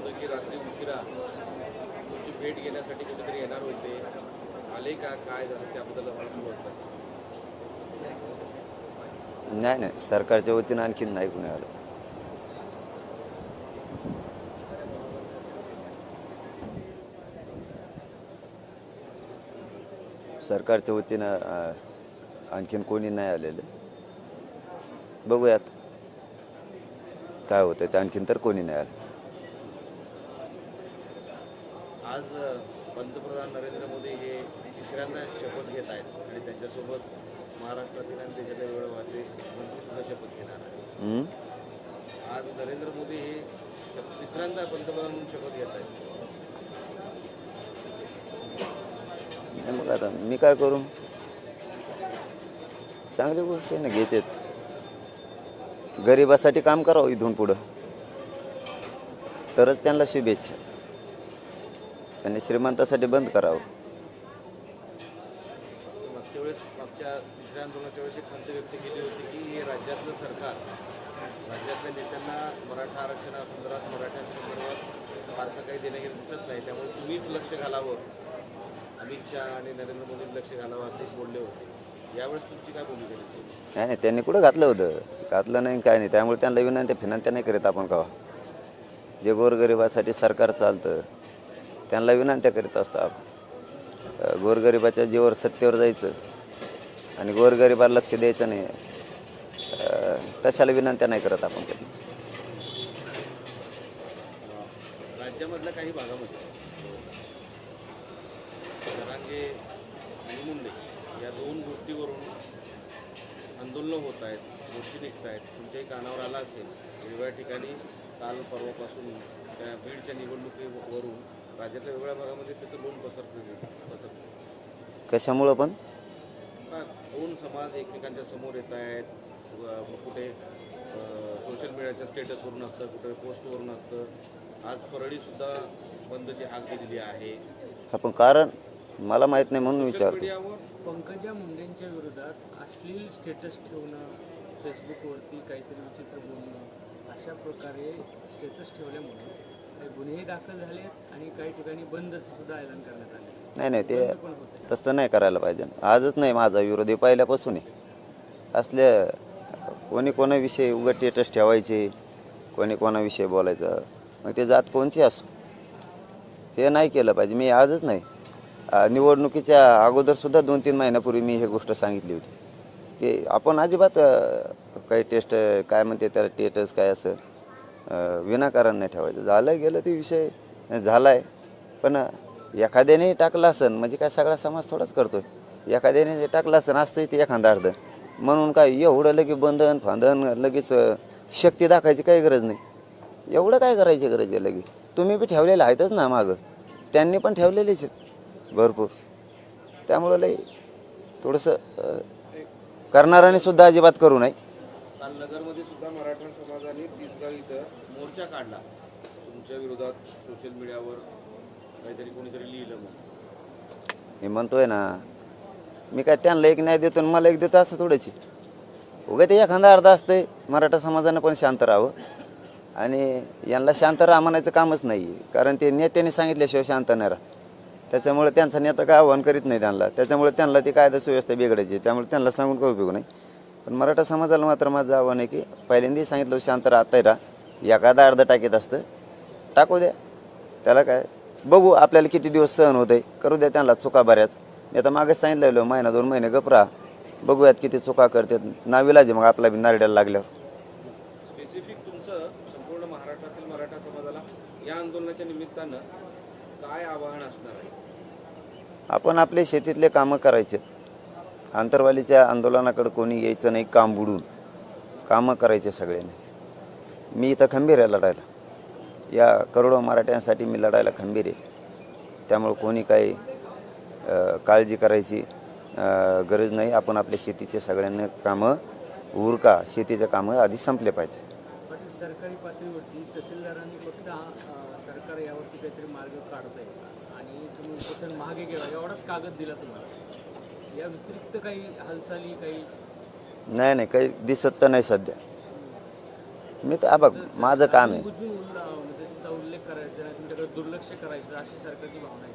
होतं की रात्री उशिरा तुमची भेट घेण्यासाठी कुठेतरी येणार होते. आले का? काय झालं? त्याबद्दल नाही नाही. सरकारच्या वतीनं आणखीन नाही कुणी आलं. सरकारच्या वतीनं आणखीन कोणी नाही आलेलं. बघूयात. काय होतं ते आणखीन तर कोणी नाही आलं. आज पंतप्रधान नरेंद्र मोदी हे तिसऱ्यांदा शपथ घेत आहेत आणि त्यांच्यासोबत महाराष्ट्रातील आणि देशातील वेगवेगळ्या वाटे मंत्री सुद्धा शपथ घेणार आहेत. हं? आज नरेंद्र मोदी हे तिसऱ्यांदा पंतप्रधान म्हणून शपथ घेत आहेत. मग आता मी काय करू? चांगली गोष्ट आहे ना घेतात गरिबासाठी काम करावं इथून पुढं. तरच त्यांना शुभेच्छा. त्यांनी श्रीमंतासाठी बंद करावं. मागच्या वेळेस मागच्या तिसऱ्या आंदोलनाच्या वेळेस एक खंत व्यक्त केली होती की हे राज्यातलं सरकार राज्यातल्या नेत्यांना मराठा आरक्षणासंदर्भात मराठ्यांसंदर्भात फारसं काही दिसत नाही. त्यामुळे तुम्हीच लक्ष घालावं. अमित शहा आणि नरेंद्र मोदींनी लक्ष घालावं असे बोलले होते. यावेळेस तुमची काय भूमिका होती? नाही नाही त्यांनी कुठं घातलं होतं? घातलं नाही काय नाही. त्यामुळे त्यांना विनंती फिनंत्या नाही करीत आपण कवा जे गोरगरिबासाठी सरकार चालतं त्यांना विनंत्या करीत असतो आपण. गोरगरिबाच्या जीवर सत्तेवर जायचं आणि गोरगरिबाला लक्ष द्यायचं नाही. तशाला विनंत्या नाही करत आपण कधीच. राज्यामधल्या काही भागामध्ये जरांगे मुंडे या दोन गोष्टीवरून आंदोलनं होत आहेत गोष्टी निघत आहेत. तुमच्याही कानावर आला असेल वेगवेगळ्या ठिकाणी काल परवापासून त्या बीडच्या निवडणुकीवरून राज्यातल्या वेगवेगळ्या भागामध्ये त्याचं लोन पसरतं पसरतं. कशामुळं पण? दोन समाज एकमेकांच्या समोर येत आहेत. व कुठे सोशल मीडियाच्या स्टेटसवरून असतं कुठे पोस्टवरून असतं. आज परळीसुद्धा बंदची हाक दिलेली आहे. आपण कारण? मला माहीत नाही म्हणून सोशल विचारतो. मीडियावर पंकजा मुंडेंच्या विरोधात अश्लील स्टेटस ठेवणं फेसबुकवरती काहीतरी विचित्र बोलणं अशा प्रकारे स्टेटस ठेवल्यामुळे काही गुन्हे दाखल झाले आणि काही ठिकाणी बंदचं सुद्धा ऐलान करण्यात आले. नाही नाही ते तसं नाही करायला पाहिजे. आजच नाही माझा विरोधी पहिल्यापासून आहे असल्या कोणी कोणाविषयी उगं टेटस ठेवायचे कोणी कोणाविषयी बोलायचं. मग ते जात कोणची असो? हे नाही केलं पाहिजे. मी आजच नाही. निवडणुकीच्या अगोदरसुद्धा दोन तीन महिन्यापूर्वी मी हे गोष्ट सांगितली होती. की आपण अजिबात काही टेस्ट काय म्हणते त्याला टेटस काय असं? विनाकारण नाही ठेवायचं. झालं गेलं ते विषय झाला आहे पण एखाद्याने टाकला सण म्हणजे काय सगळा समाज थोडाच करतोय. एखाद्याने जे टाकलं असन असतंय ते एखादा अर्ध. म्हणून काय एवढं लगेच बंधन फांधन लगेच शक्ती दाखायची काही गरज नाही. एवढं काय करायची गरज आहे लगेच? तुम्ही बी ठेवलेलं आहेतच ना मागं. त्यांनी पण ठेवलेलेच आहेत भरपूर. त्यामुळं लई थोडंसं करणाऱ्याने सुद्धा अजिबात करू नये. काल नगरमध्ये सुद्धा मराठा समाजाने तिसगाव इथं मोर्चा काढला. तुमच्या विरोधात सोशल मीडियावर काहीतरी कोणीतरी लिहिलं मग. मी म्हणतोय ना मी काय त्यांना एक न्याय देतो आणि मला एक देतो असं थोडंच उगा ते एखादा अर्धा असतंय मराठा समाजानं पण शांत राहावं. आणि यांना शांत राहा म्हणायचं कामच नाही कारण ते नेत्याने सांगितल्याशिवाय शांत नाही राहत. त्याच्यामुळे त्यांचा नेता काय आव्हान करीत नाही त्यांना. त्याच्यामुळे त्यांना ती कायदा सुव्यवस्था बिघडायची. त्यामुळे त्यांना सांगून काही उपयोग नाही. पण मराठा समाजाला मात्र माझं आव्हान आहे की पहिल्यांदाही सांगितलं शांत राहताय राहा. एखादा अर्ध टाकीत असतं. टाकू द्या. त्याला काय? बघू आपल्याला किती दिवस सहन होत आहे करू द्या त्यांना चुका बऱ्याच. मी आता मागेच सांगितलेलं महिना दोन महिने गपरा बघूयात किती चुका करतात. नाविलाज आहे मग आपला बी नारड्याला लागल्यावर. स्पेसिफिक तुमचं संपूर्ण महाराष्ट्रातील मराठा समाजाला या आंदोलनाच्या निमित्तानं काय आवाहन असणार आहे? आपण आपले शेतीतले कामं करायचे. आंतरवालीच्या आंदोलनाकडे कोणी यायचं नाही काम बुडून. कामं करायचे सगळ्यांनी. मी इथं खंबीर आहे लढायला. या करोडो मराठ्यांसाठी मी लढायला खंबीर आहे. त्यामुळं कोणी काही काळजी करायची गरज नाही. आपण आपल्या शेतीचे सगळ्यांना कामं उरका शेतीचे कामं आधी संपले पाहिजेत. पण सरकारी पातळीवरती तहसीलदारांनी फक्त अं, सरकार यावरती काहीतरी मार्ग काढत आहे आणि तुम्ही उपोषण मागे घ्यावा एवढाच कागद दिला तुम्हाला. या व्यतिरिक्त काही हालचाली काही? नाही नाही काही दिसत तर नाही सध्या. मी तर बघ माझं काम आहे.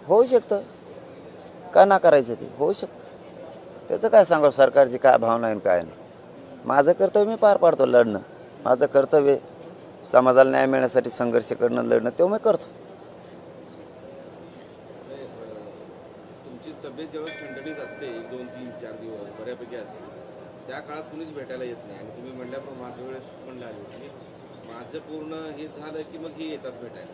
होऊ शकतं. का ना करायचं ते? होऊ शकतं. त्याचं काय सांगा सरकारची काय भावना आहे काय नाही? माझं कर्तव्य मी पार पाडतो लढणं. माझं कर्तव्य समाजाला न्याय मिळण्यासाठी संघर्ष करणं लढणं तेव्हा मी करतो. तुमची तब्येत जेव्हा खंडणीत असते दोन तीन चार दिवस बऱ्यापैकी असते. त्या काळात कुणीच भेटायला येत नाही. आणि तुम्ही म्हणल्याप्रमाणे मागच्या वेळेस म्हणलं आले होते की माझं पूर्ण हे झालं की मग हे येतात भेटायला.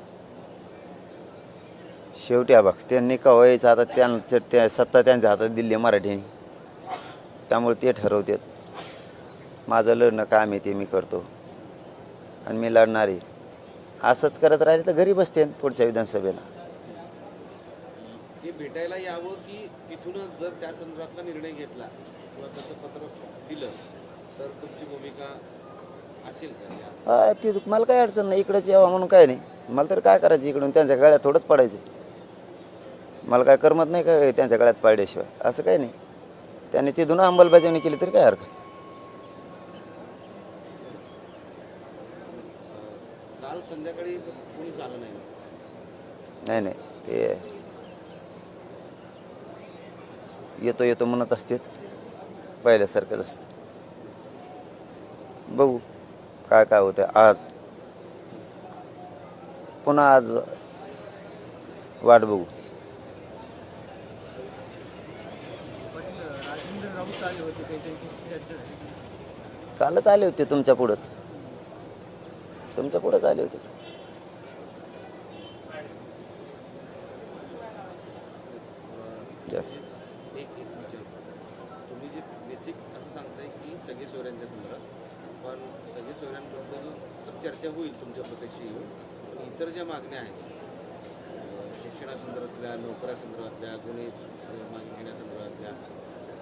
शेवटी हा बघ त्यांनी कवायचं आता त्यांचं त्या सत्ता त्यांच्या हातात दिली आहे मराठीने. त्यामुळे ते ठरवतात. माझं लढणं काम आहे ते मी करतो. आणि मी लढणार आहे. असंच करत राहिले तर घरी बसते पुढच्या विधानसभेला. ते भेटायला यावं की तिथूनच जर त्या संदर्भातला निर्णय घेतला किंवा तसं पत्र दिलं तर तुमची भूमिका असेल का या? हा ती मला काय अडचण नाही इकडेच यावं म्हणून काय नाही. मला तर काय करायचं इकडून? त्यांच्या गळ्यात थोडंच पडायचं. मला काय करमत नाही काय त्यांच्या गळ्यात पाडल्याशिवाय? असं काही नाही. त्यांनी तिथून अंमलबजावणी केली तरी काय हरकत काल संध्याकाळी कोणीच आलं नाही? नाही नाही. ते येतो येतो म्हणत असतात पहिल्यासारखंच असतं. बघू काय काय होतं आज. पुन्हा आज वाट बघू. कालच आले होते तुमच्या पुढंच. तुमच्या पुढंच आले होते या. एक एक विचार तुम्ही जे बेसिक असं सांगताय की सगळे सोयऱ्यांच्या संदर्भात पण सगळे सोयऱ्यांबद्दल तर चर्चा होईल तुमच्या प्रत्यक्ष येऊन पण इतर ज्या मागण्या आहेत शिक्षणासंदर्भातल्या नोकऱ्यासंदर्भातल्या गुन्हे अं, मागे घेण्यासंदर्भातल्या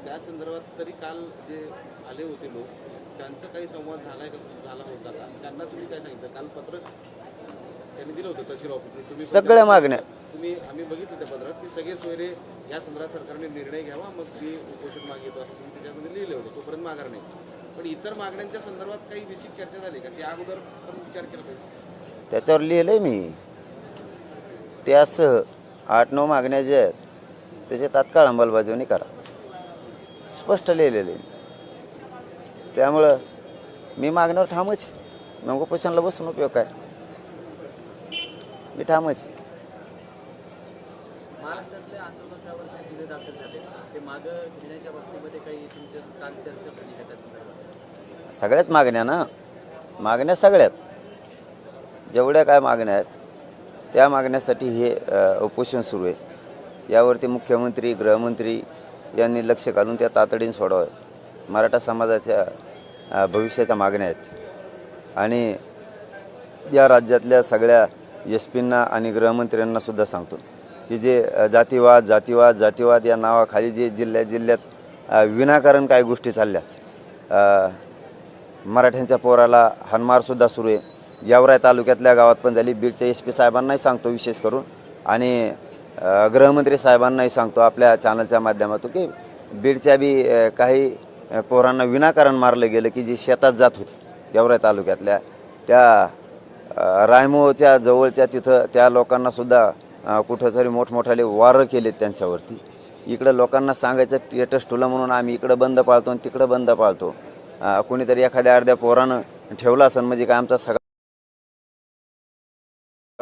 त्या संदर्भात तरी काल जे आले होते लोक त्यांचा काही संवाद झाला आहे का झाला होता का? त्यांना तुम्ही काय सांगितलं? काल पत्र त्यांनी दिलं होतं तहसील ऑफिसने तुम्ही सगळ्या मागण्या. तुम्ही आम्ही बघितलं त्या पत्रात की सगळे सोयरे या संदर्भात सरकारने निर्णय घ्यावा मग मी उपोषण मागितो असं तुम्ही त्याच्यामध्ये लिहिले होते. तोपर्यंत माघार नाही. पण इतर मागण्यांच्या संदर्भात काही विशिष्ट चर्चा झाली का? त्या अगोदर पण विचार केला पाहिजे. त्याच्यावर लिहिलं आहे मी त्यासह आठ नऊ मागण्या ज्या आहेत त्याची तात्काळ अंमलबजावणी करा. स्पष्ट लिहिलेले त्यामुळं मी मागण्यावर ठामच मग उपोषणाला बसून उपयोग काय? मी ठामच महाराष्ट्रातल्या आंदोलनावर काही गुन्हे दाखल झाले. ते मागं घेण्याच्या बाबतीमध्ये काही तुमच्या काल चर्चा झाली का सगळ्याच मागण्या ना? मागण्या सगळ्याच. जेवढ्या काय मागण्या आहेत त्या मागण्यासाठी हे उपोषण सुरू आहे. यावरती मुख्यमंत्री गृहमंत्री यांनी लक्ष घालून त्या तातडीने सोडावं. मराठा समाजाच्या भविष्याच्या मागण्या आहेत. आणि या राज्यातल्या सगळ्या एस पींना आणि गृहमंत्र्यांनासुद्धा सांगतो. की जे जातीवाद जातीवाद जातीवाद या नावाखाली जे जिल्ह्या जिल्ह्यात विनाकारण काही गोष्टी चालल्या. मराठ्यांच्या पोराला हनमारसुद्धा सुरू आहे. यावराय तालुक्यातल्या गावात पण झाली. बीडच्या एस पी साहेबांनाही सांगतो विशेष करून. आणि गृहमंत्री साहेबांनाही सांगतो आपल्या चॅनलच्या माध्यमातून की बीडच्या बी काही पोरांना विनाकारण मारलं गेलं की जे शेतात जात होते यावराय तालुक्यातल्या. त्या रायमोच्या जवळच्या तिथं त्या लोकांनासुद्धा कुठंतरी मोठमोठाले वारं केलेत त्यांच्यावरती. इकडं लोकांना सांगायचं स्टेटस ठुलं म्हणून आम्ही इकडं बंद पाळतो आणि तिकडं बंद पाळतो. कुणीतरी कोणीतरी एखाद्या अर्ध्या पोरानं ठेवलं असेल म्हणजे काय आमचा सगळा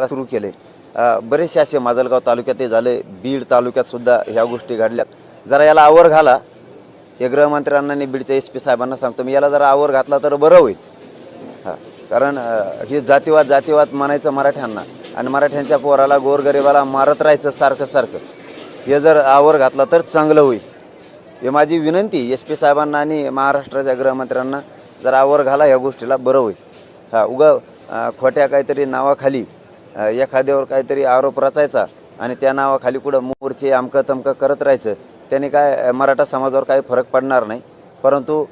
सुरू केले बरेचसे असे माजलगाव तालुक्यातही झाले बीड तालुक्यात सुद्धा ह्या गोष्टी घडल्यात. जरा याला आवर घाला. हे गृहमंत्र्यांना आणि बीडच्या एस पी साहेबांना सांगतो मी याला जरा आवर घातला तर बरं होईल. हां कारण हे जातीवाद जातीवाद म्हणायचं मराठ्यांना. आणि मराठ्यांच्या पोराला गोरगरिबाला मारत राहायचं सारखं सारखं. हे जर आवर घातला तर चांगलं होईल. हे माझी विनंती एस पी साहेबांना आणि महाराष्ट्राच्या गृहमंत्र्यांना जर आवर घाला ह्या गोष्टीला बरं होईल. हा उगा खोट्या काहीतरी नावाखाली एखाद्यावर काहीतरी आरोप रचायचा आणि त्या नावाखाली कुठं मोर्चे आमकं तमकं करत राहायचं त्याने काय मराठा समाजावर काही फरक पडणार नाही. परंतु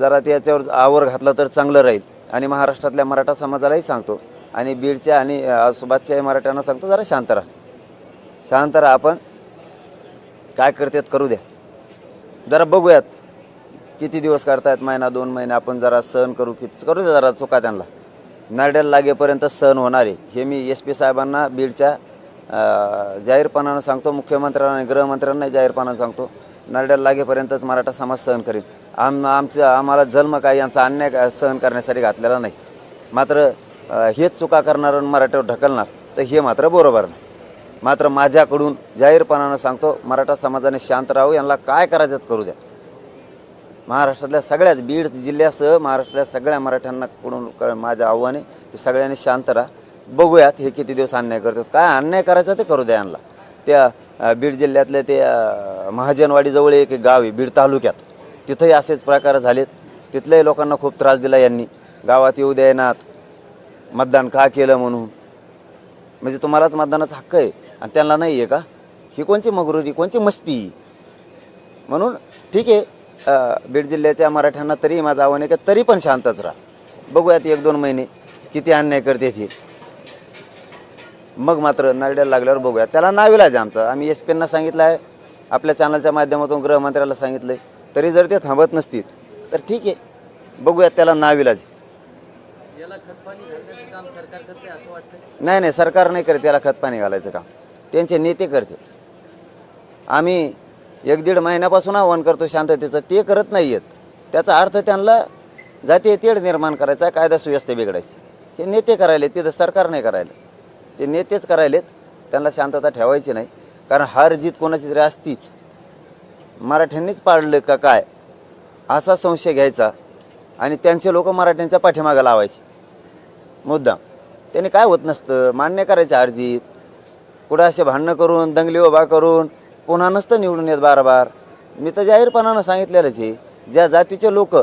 जरा त्याच्यावर आवर घातला तर चांगलं राहील. आणि महाराष्ट्रातल्या मराठा समाजालाही सांगतो आणि बीडच्या आणि सुभाषच्या मराठ्यांना सांगतो जरा शांत राहा. शांत राहा आपण. काय करतात करू द्या. जरा बघूयात किती दिवस करतायत महिना दोन महिने आपण जरा सहन करू किती करू द्या जरा चुका त्यांना. नारड्याला लागेपर्यंत सहन होणार आहे. हे मी एस पी साहेबांना बीडच्या जाहीरपणानं सांगतो मुख्यमंत्र्यांना आणि गृहमंत्र्यांनाही जाहीरपणानं सांगतो. नारड्याला लागेपर्यंतच मराठा समाज सहन करेल आम आमचं आम्हाला जन्म काय यांचा अन्याय सहन करण्यासाठी घातलेला नाही. मात्र हेच चुका करणार आणि मराठ्यावर ढकलणार तर हे मात्र बरोबर नाही. मात्र माझ्याकडून जाहीरपणानं सांगतो मराठा समाजाने शांत राहू यांना काय करायचं करू द्या. महाराष्ट्रातल्या सगळ्याच बीड जिल्ह्यासह महाराष्ट्रातल्या सगळ्या मराठ्यांना कडून क- माझं आव्हान आहे की सगळ्यांनी शांत राहा. बघूयात हे किती दिवस अन्याय करतात. काय अन्याय करायचा ते करू द्या यांना. त्या बीड जिल्ह्यातल्या ते महाजनवाडीजवळ एक गाव आहे बीड तालुक्यात. तिथंही असेच प्रकार झालेत. तिथल्याही लोकांना खूप त्रास दिला यांनी. गावात येऊ द्यायनात मतदान का केलं म्हणून? म्हणजे तुम्हालाच मतदानाचा हक्क आहे आणि त्यांना नाही आहे का? ही कोणची मगरुरी कोणची मस्ती? म्हणून ठीक आहे बीड जिल्ह्याच्या मराठ्यांना तरी माझं आव्हान आहे का तरी पण शांतच राहा. बघूयात एक दोन महिने किती अन्याय करते ते. मग मात्र नारड्याला लागल्यावर बघूया. त्याला नाविलाज आहे आमचं. आम्ही एस पींना सांगितलं आहे. आपल्या चॅनलच्या माध्यमातून गृहमंत्र्याला सांगितलं आहे तरी जर ते थांबत नसतील तर ठीक आहे. बघूयात त्याला नाविलाज आहे. याला खतपाणी घालण्याचं काम सरकार करते असं वाटतं नाही नाही सरकार नाही करत त्याला खतपाणी घालायचं काम. त्यांचे नेते करते. आम्ही एक दीड महिन्यापासून आव्हान करतो शांततेचं ते करत नाही आहेत त्याचा अर्थ त्यांना जातीय तेढ निर्माण करायचा कायदा सुव्यवस्था बिघडायची. हे नेते करायले तिथं सरकार नाही करायला. ते नेतेच करायलेत त्यांना शांतता ठेवायची नाही. कारण हार जीत कोणाची तरी असतीच. मराठ्यांनीच पाडलं का काय? असा संशय घ्यायचा. आणि त्यांचे लोक मराठ्यांच्या पाठीमागं लावायचे. मुद्दाम. त्याने काय होत नसतं? मान्य करायचं अर्जीत कुठं असे भांडणं करून दंगली उभा करून पुन्हा नसतं निवडून येत बार बार मी तर जाहीरपणानं सांगितलेलंच हे ज्या जातीचे लोक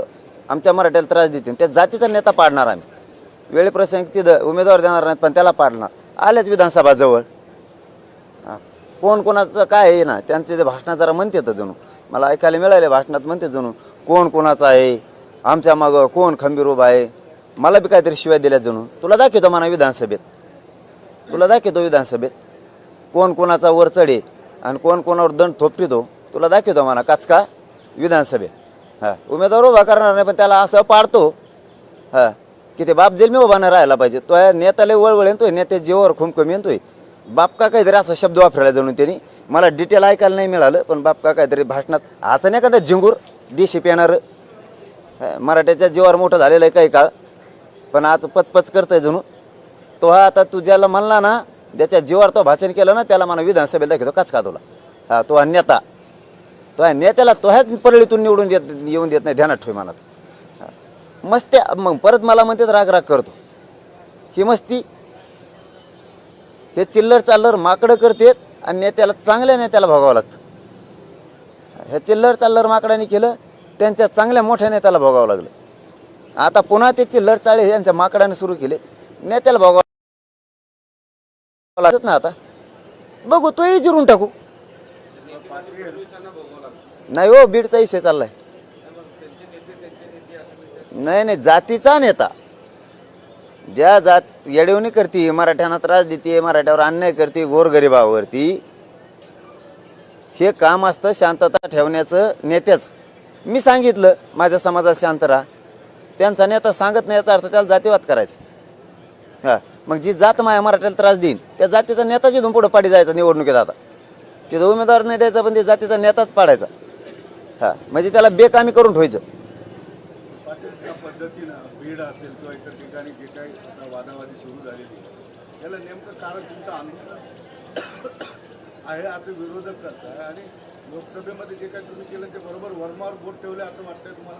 आमच्या मराठ्याला त्रास देतील त्या जातीचा नेता पाडणार आम्ही. वेळेप्रसंगी तिथं उमेदवार देणार नाहीत पण त्याला पाडणार. आल्याच विधानसभा जवळ हां. कोण कोणाचं काय आहे ना त्यांचे जे भाषणात जरा म्हणते तर जणू. मला ऐकायला मिळाले भाषणात म्हणते जणू. कोण कोणाचं आहे? आमच्या मागं कोण खंबीर उभा आहे? मला बी काहीतरी शिवाय दिल्या जणू. तुला दाखवतो म्हणा विधानसभेत. तुला दाखवतो विधानसभेत. कोण कोणाचा वर चढे आणि कोण कोणावर दंड थोपटितो तुला दाखवतो म्हणा काचका विधानसभेत. हां उमेदवार उभा करणार नाही पण त्याला असं पाडतो. हां की ते बाप जेल मी उभा नाही राहायला पाहिजे. तो या नेत्याला वळवळ येतोय नेत्या जीवावर खुमखम येतोय बाप का काहीतरी असा शब्द वापरायला जाणून त्यांनी. मला डिटेल ऐकायला नाही मिळालं पण बाप का काहीतरी भाषणात असं नाही का झिंगूर देशी पेणारं. मराठ्याच्या जीवावर मोठं झालेलं आहे काही काळ. पण आज पचपच करतंय जणू. तो हा आता तू ज्याला म्हणला ना ज्याच्या जीवावर तो भाषण केलं ना त्याला मला विधानसभेला दाखवतो काच का तुला? हा तो हा नेता. तो ह्या नेत्याला तो ह्याच परळीतून निवडून देत येऊन देत नाही ध्यानात ठेव मनात हा. मग परत मला म्हणते राग राग करतो. ही मस्ती. हे चिल्लर चाल्लर माकडं करतेत आणि नेत्याला चांगल्या नेत्याला भोगावं लागतं. हे चिल्लर चाल्लर माकडाने केलं त्यांच्या चांगल्या मोठ्या नेत्याला भोगावं लागलं. आता पुन्हा त्याची लढचाळी यांच्या माकडाने सुरू केले. नेत्याला भोगावं लागत ना आता. बघू तोही जिरून टाकू. नाही हो बीडचा विषय चाललाय. नाही नाही जातीचा नेता. ज्या जात येडवणी करते मराठ्यांना त्रास देते मराठ्यावर अन्याय करते गोरगरिबावरती हे काम असतं शांतता ठेवण्याचं नेत्याच. मी सांगितलं माझ्या समाजात शांत राहा. त्यांचा नेता सांगत नाही याचा अर्थ त्याला जातीवाद करायचा. हां मग जी जात माया मराठ्याला त्रास देईन त्या जातीचा नेताच इथून पुढं पाडी जायचा निवडणुकीत आता. तिथं उमेदवार नाही द्यायचा पण ते जातीचा नेताच पाडायचा. हां म्हणजे त्याला बेकामी करून ठेवायचं. आहे, असं विरोधक करताय आणि लोकसभेमध्ये जे काही तुम्ही केलं ते बरोबर वर्मावर बोट ठेवले असं वाटतंय तुम्हाला?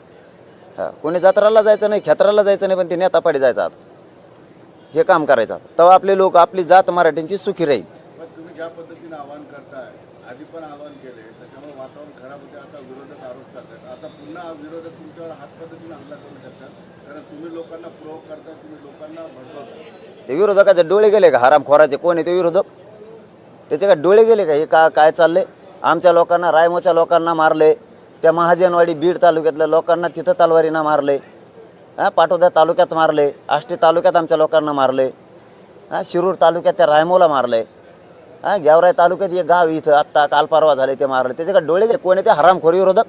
हां. कोणी जत्राला जायचं नाही खेत्राला जायचं नाही पण ते नेता पाडी जायचं आता. हे काम करायचं तेव्हा आपले लोक आपली जात मराठ्यांची सुखी राहील. पण तुम्ही ज्या पद्धतीने आवाहन करताय आधी पण आवाहन केले त्याच्यामुळे वातावरण खराब होते आता विरोधक आरोप करतात आता पुन्हा विरोधक तुमच्यावर हात पद्धतीने हल्ला करू शकतात कारण तुम्ही लोकांना प्रोवोक करता तुम्ही लोकांना भडकवता ते विरोधकाचे डोळे गेले का हरामखोराचे? कोण आहे ते विरोधक? त्याचे का डोळे गेले का? हे का काय चाललंय? आमच्या लोकांना रायमोच्या लोकांना मारले त्या महाजनवाडी बीड तालुक्यातल्या लोकांना तिथं तलवारीनं मारले. हां पाटोदा तालुक्यात मारले आष्टी तालुक्यात आमच्या लोकांना मारले. हां शिरूर तालुक्यात त्या रायमोला मारले. हां गेवराई तालुक्यात एक गाव इथं आत्ता काल परवा झाले ते मारले. त्याच्याकडे डोळे गेले? कोण आहे ते? हरामखोरी विरोधक.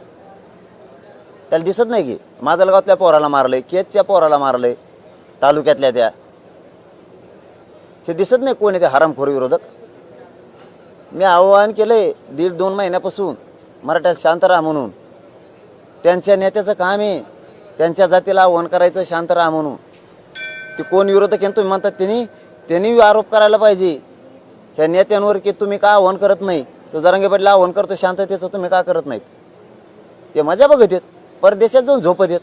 त्याला दिसत नाही की. माजलगावातल्या पोराला मारले केचच्या पोराला मारले तालुक्यातल्या त्या. हे दिसत नाही कोण आहे ते? हरामखोरी विरोधक. मी आवाहन केलं आहे दीड दोन महिन्यापासून मराठ्यात शांत राहा म्हणून. त्यांच्या नेत्याचं काम आहे. त्यांच्या जातीला आव्हान करायचं शांत राहा म्हणून. ते कोण विरोधक आहे तुम्ही म्हणतात त्यांनी त्यांनी आरोप करायला पाहिजे. ह्या नेत्यांवर की तुम्ही का आव्हान करत नाही? तो जरांगे पाटील आव्हान करतो शांततेचं तुम्ही का करत नाहीत? ते मजा बघत येत परदेशात जाऊन झोपत येत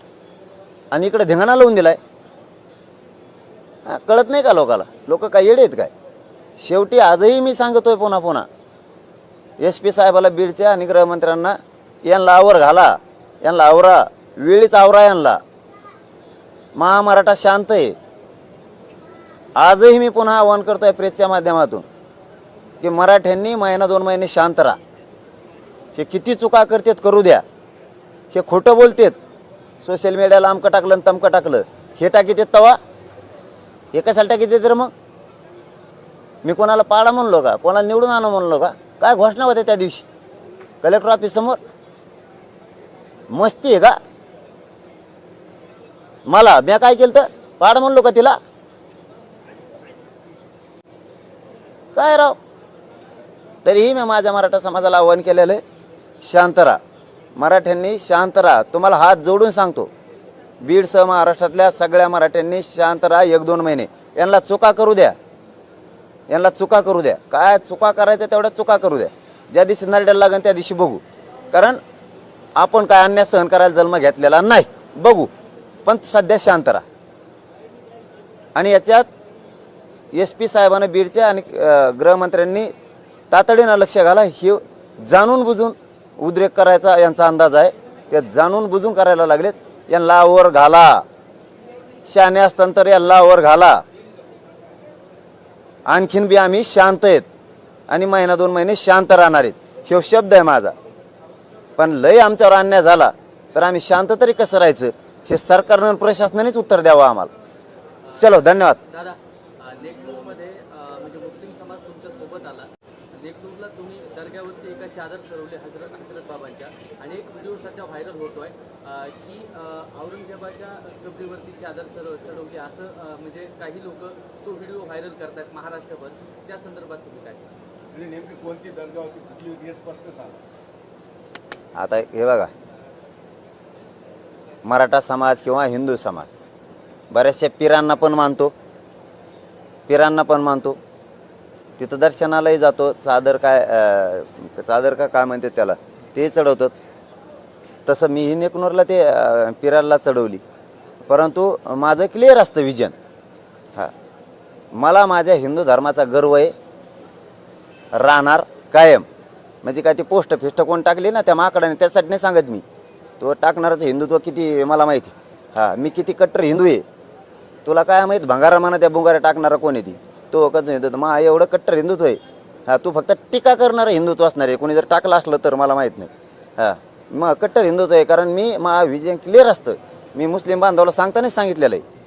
आणि इकडे धिंगाणा लावून दिलाय. हा, कळत नाही का लोकाला? लोक काय येडे आहेत काय? शेवटी आजही मी सांगतोय पुन्हा पुन्हा. एस पी साहेबाला बीडच्या आणि गृहमंत्र्यांना यांना आवर घाला. यांना आवरा वेळीच आवरा यांना महामराठा शांत आहे. आजही मी पुन्हा आवाहन करतो आहे प्रेसच्या माध्यमातून की मराठ्यांनी महिना दोन महिने शांत राहा. हे किती चुका करतात करू द्या. हे खोटं बोलतेत. सोशल मीडियाला आमकं टाकलं आणि तमकं टाकलं. हे टाकीत तवा? हे कशाला टाकीत तर मग? मी कोणाला पाडा म्हणलो का? कोणाला निवडून आणू म्हणलो का? काय घोषणा होत्या त्या दिवशी? कलेक्टर ऑफिस समोर? मस्ती आहे का? मला मी काय केलं तर? पाड म्हणलो का तिला? काय राव? तरीही मी माझ्या मराठा समाजाला आव्हान केलेलं आहे. शांत राहा. मराठ्यांनी शांत राहा. तुम्हाला हात जोडून सांगतो. बीडसह महाराष्ट्रातल्या सगळ्या मराठ्यांनी शांत राहा एक दोन महिने. यांना चुका करू द्या. यांना चुका करू द्या. काय चुका करायच्या तेवढ्या चुका करू द्या. ज्या दिवशी नरड्याला लागेल त्या दिवशी बघू. कारण आपण काय अन्याय सहन करायला जन्म घेतलेला नाही. बघू. पण सध्या शांत राहा. आणि याच्यात एस पी साहेबांना बीडच्या आणि गृहमंत्र्यांनी तातडीनं लक्ष घाला. हे जाणून बुजून उद्रेक करायचा यांचा अंदाज आहे. ते जाणून बुजून करायला लागलेत. यांना वर घाला. शाने असताना तर यांना वर घाला. आणखीन बी आम्ही शांत आहेत. आणि महिना दोन महिने शांत राहणार आहेत. हे शब्द आहे माझा. पण लय आमच्यावर अन्याय झाला तर आम्ही शांत तरी कसं राहायचं? हे सरकारनं आणि प्रशासनानेच उत्तर द्यावं आम्हाला. चलो धन्यवाद. दादा अ, म्हणजे मुस्लिम समाज तुमच्यासोबत आला. तुम्ही दर्ग्यावरती एका चादर हजरत हजरत बाबांच्या आणि एक व्हिडिओ सध्या व्हायरल होतोय अ, की अ, औरंगजेबाच्या कबरीवरती चादर चढव चढवली. असं अ, म्हणजे काही लोक तो व्हिडिओ व्हायरल करतायत महाराष्ट्रभर. त्या संदर्भात तुम्ही काय सांगाल? आणि नेमकी कोणती दर्गा होती कुठली होती हे स्पष्ट सांगा आता हे बघा. मराठा समाज किंवा हिंदू समाज बऱ्याचशा पिरांना पण मानतो. पिरांना पण मानतो. तिथं दर्शनालाही जातो. चादर काय चादर का काय म्हणते त्याला ते चढवतात. तसं मीही नेकनूरला ते अं, पिराला चढवली. परंतु माझं क्लिअर असतं विजन हां. मला माझ्या हिंदू धर्माचा गर्व आहे. राहणार कायम. म्हणजे काय ती पोस्ट फिस्ट कोण टाकली ना त्या माकडाने त्यासाठी नाही सांगत मी. तो टाकणारच हिंदुत्व किती मला माहिती. हां मी किती कट्टर हिंदू आहे. तुला काय माहीत भंगारा म्हणा त्या बुंगारा टाकणारा कोण आहे ती. तो कसं हिंदुत्व मा एवढं कट्टर हिंदुत्व आहे. हां तू फक्त टीका करणारं हिंदुत्व असणार आहे. कोणी जर टाकलं असलं तर मला माहीत नाही. हां मग कट्टर हिंदुत्व आहे कारण मी मा विजय क्लिअर असतं. मी मुस्लिम बांधवाला सांगतानाच सांगितलेलं आहे.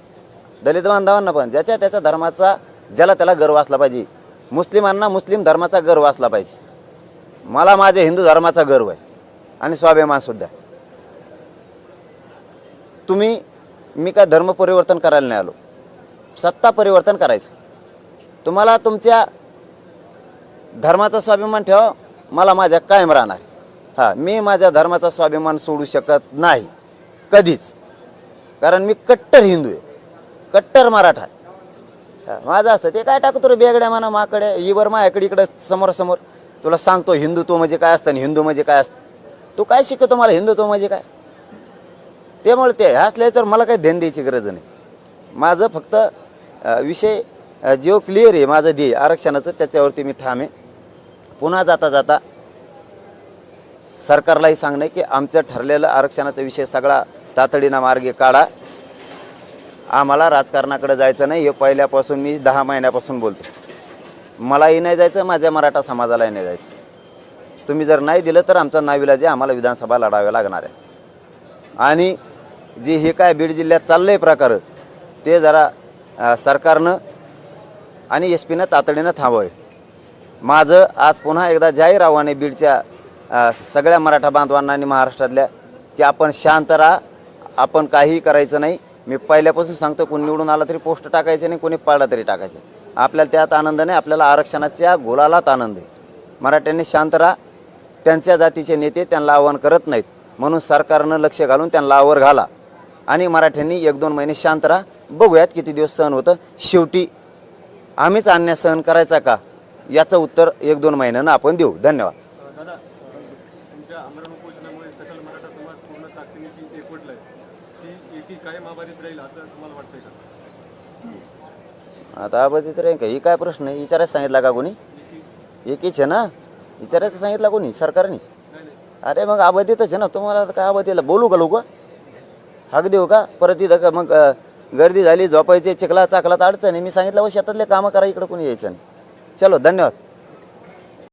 दलित बांधवांना पण ज्याच्या त्याच्या धर्माचा ज्याला त्याला गर्व असला पाहिजे. मुस्लिमांना मुस्लिम धर्माचा गर्व असला पाहिजे. मला माझ्या हिंदू धर्माचा गर्व आहे. आणि स्वाभिमानसुद्धा आहे. तुम्ही मी काय धर्म परिवर्तन करायला नाही आलो. सत्ता परिवर्तन करायचं. तुम्हाला तुमच्या धर्माचा स्वाभिमान ठेवा मला माझ्या कायम राहणार हां मी माझ्या धर्माचा स्वाभिमान सोडू शकत नाही. कधीच. कारण मी कट्टर हिंदू आहे. कट्टर मराठा आहे. माझं असतं ते काय टाकतो रे बेगड्या म्हणा माकडे इवर माझ्याकडे इकडं समोरासमोर. तुला सांगतो हिंदुत्व म्हणजे काय असतं आणि हिंदू म्हणजे काय असतं? तू काय शिकवतो मला हिंदुत्व म्हणजे काय? त्यामुळे ते असले तर मला काही ध्यान द्यायची गरज नाही. माझं फक्त विषय अ, जो क्लिअर आहे माझं ध्येय आरक्षणाचं त्याच्यावरती मी ठाम आहे. पुन्हा जाता जाता सरकारलाही सांगणं की आमचं ठरलेलं आरक्षणाचा विषय सगळा तातडीनं मार्गे काढा. आम्हाला राजकारणाकडे जायचं नाही. हे पहिल्यापासून मी दहा महिन्यापासून बोलतो मलाही नाही जायचं माझ्या मराठा समाजालाही नाही जायचं. तुम्ही जर नाही दिलं तर आमचा नाविलाज आहे आम्हाला विधानसभा लढाव्या लागणार आहे. आणि जे हे काय बीड जिल्ह्यात चाललं आहे प्रकार ते जरा सरकारनं आणि एस पीनं तातडीनं थांबवावे माझं आज पुन्हा एकदा जाहीर आव्हाने बीडच्या सगळ्या मराठा बांधवांना आणि महाराष्ट्रातल्या की आपण शांत राहा आपण काहीही करायचं नाही. मी पहिल्यापासून सांगतो कोणी निवडून आला तरी पोस्ट टाकायचे नाही कोणी पाळला तरी टाकायचे आपल्याला त्यात आनंद नाही आपल्याला आरक्षणाच्या गोलालाच आनंद आहे. मराठ्यांनी शांत राहा. त्यांच्या जातीचे नेते त्यांना आव्हान करत नाहीत. म्हणून सरकारनं लक्ष घालून त्यांना आवर घाला. आणि मराठ्यांनी एक दोन महिने शांत राहा. बघूयात किती दिवस सहन होतं. शेवटी आम्हीच अन्याय सहन करायचा का? याचं उत्तर एक दोन महिन्यानं आपण देऊ. धन्यवाद. दादा तुमच्या आमरण उपोषणामुळे मराठा समाज पूर्ण ताकदीनिशी एकवटलाय ती एकी कायम आबाधित राहील असं तुम्हाला वाटतंय का आता अबाधित रे का? ही काय प्रश्न आहे? विचारायचं सांगितला का कोणी? एकीच आहे ना? विचारायचं सांगितलं कोणी? सरकारने? अरे मग अबाधितच आहे ना? तुम्हाला काय आबाधीला बोलू का लोक? हाक देऊ का? परत इथं का मग गर्दी झाली झोपायची चिखला चाकला तर अडचण आहे. मी सांगितलं व शेतातले कामं करा इकडं कोणी यायचं नाही. चलो धन्यवाद.